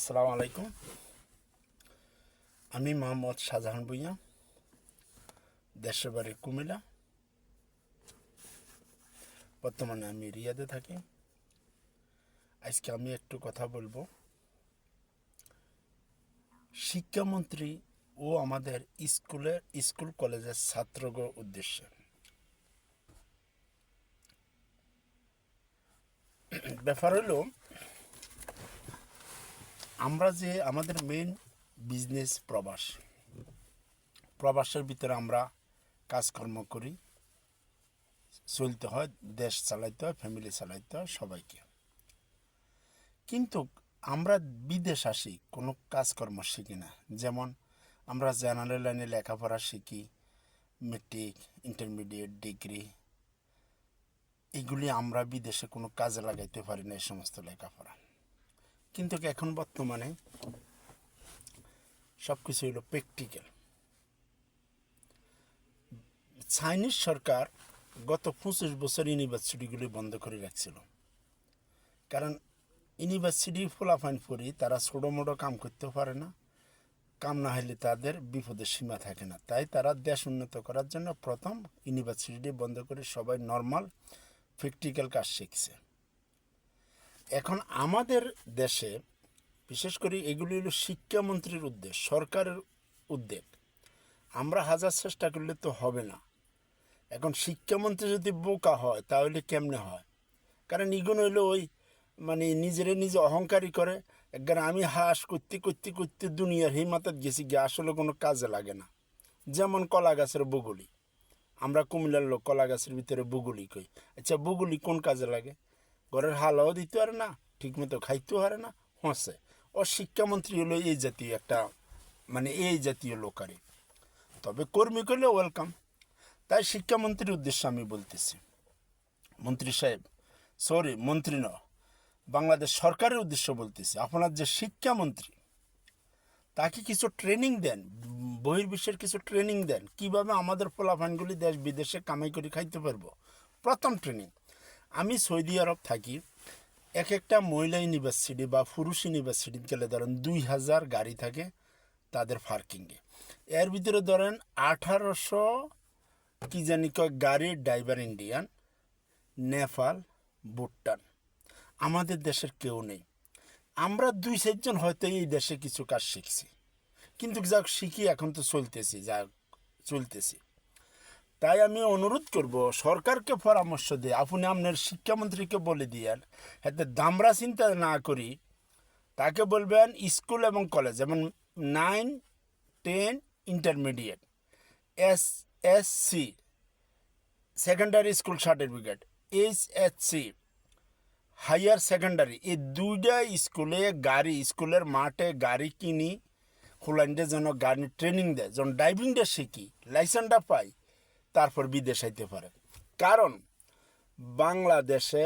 আসসালামু আলাইকুম। আমি মোহাম্মদ শাহজাহান ভুইয়া, দেশের বাড়ি কুমিল্লা। বর্তমানে আমি রিয়াদে থাকি। আজকে আমি একটু কথা বলব। শিক্ষামন্ত্রী ও আমাদের স্কুলের, স্কুল কলেজের ছাত্রগণ উদ্দেশ্যে। ব্যাপার হলো আমরা যে আমাদের মেন বিজনেস প্রবাস, প্রবাসের ভিতরে আমরা কাজকর্ম করি। চলতে হয়, দেশ চালাইতে হয় ফ্যামিলি চালাইতে হয়, সবাইকে। কিন্তু আমরা বিদেশ আসি, কোনো কাজকর্ম শিখি না। যেমন আমরা জেনারেল লাইনে লেখাপড়া শিখি মেট্রিক ইন্টারমিডিয়েট ডিগ্রি এগুলি আমরা বিদেশে কোনো কাজে লাগাইতে পারি না এই সমস্ত লেখাপড়া। কিন্তু এখন বর্তমানে সব কিছু হলো প্র্যাকটিক্যাল চাইনিজ সরকার গত পঁচিশ বছর ইউনিভার্সিটিগুলি বন্ধ করে রাখছিল। কারণ ইউনিভার্সিটি ফোলাফাইন পড়ি তারা ছোটো মোটো কাম করতে পারে না। কাম না হলে তাদের বিপদের সীমা থাকে না। তাই তারা দেশ উন্নত করার জন্য প্রথম ইউনিভার্সিটি বন্ধ করে সবাই নর্মাল প্র্যাকটিক্যাল কাজ শিখছে। এখন আমাদের দেশে, বিশেষ করে এগুলি হলো শিক্ষামন্ত্রীর উদ্যোগ সরকারের উদ্যোগ আমরা হাজার চেষ্টা করলে তো হবে না। এখন শিক্ষামন্ত্রী যদি বোকা হয়, তাহলে কেমনে হয়? কারণ এগুলো হইল ওই মানে নিজেরে নিজে অহংকারী করে। একবার আমি হাস করতে করতে করতে দুনিয়ার হিমাতত গেছি, গিয়ে আসলে কোনো কাজে লাগে না। যেমন কলা গাছের বগুলি। আমরা কুমিল্লার লোক, কলা গাছের ভিতরে বগুলি কই। আচ্ছা বগুলি কোন কাজে লাগে? ঘরের হালাও দিতে পারে না, ঠিকমতো খাইতেও পারে না, হসে। ও শিক্ষামন্ত্রী হলো এই জাতীয় একটা মানে এই জাতীয় লোকারে তবে কর্মী করলে ওয়েলকাম। তাই শিক্ষামন্ত্রীর উদ্দেশ্যে আমি বলতেছি, মন্ত্রী সাহেব, সরি, মন্ত্রী ন বাংলাদেশ সরকারের উদ্দেশ্য বলতেছি, আপনার যে শিক্ষামন্ত্রী, তাকে কিছু ট্রেনিং দেন, বহির্বিশ্বের কিছু ট্রেনিং দেন, কীভাবে আমাদের ফলাফানগুলি দেশ বিদেশে কামাই করে খাইতে পারব? প্রথম ট্রেনিং। আমি সৌদি আরব থাকি এক একটা মহিলা ইউনিভার্সিটি বা পুরুষ ইউনিভার্সিটিতে গেলে ধরেন দুই হাজার গাড়ি থাকে তাদের পার্কিংয়ে এর ভিতরে ধরেন আঠারোশো কি জানি কয় গাড়ির ড্রাইভার ইন্ডিয়ান নেপাল ভুটান আমাদের দেশের কেউ নেই। আমরা দুই চারজন হয়তো এই দেশে কিছু কাজ শিখছি। কিন্তু যাক, শিখি, এখন তো চলতেছি যা চলতেছি। তাই আমি অনুরোধ করব, সরকারকে পরামর্শ দিয়ে, আপনি আপনার শিক্ষামন্ত্রীকে বলে দিয়েন এতে দামরা চিন্তা না করি। তাকে বলবেন স্কুল এবং কলেজ, যেমন nine, ten, intermediate, S S C, secondary school certificate, H, S, C, higher secondary, এই দুইটা স্কুলে গাড়ি, স্কুলের মাঠে গাড়ি কিনি হোল্যান্ডে যেন গাড়ি, ট্রেনিং দেয়, যখন ড্রাইভিংটা শিখি, লাইসেন্সটা পাই। তারপর বিদেশ আইতে পারে। কারণ বাংলাদেশে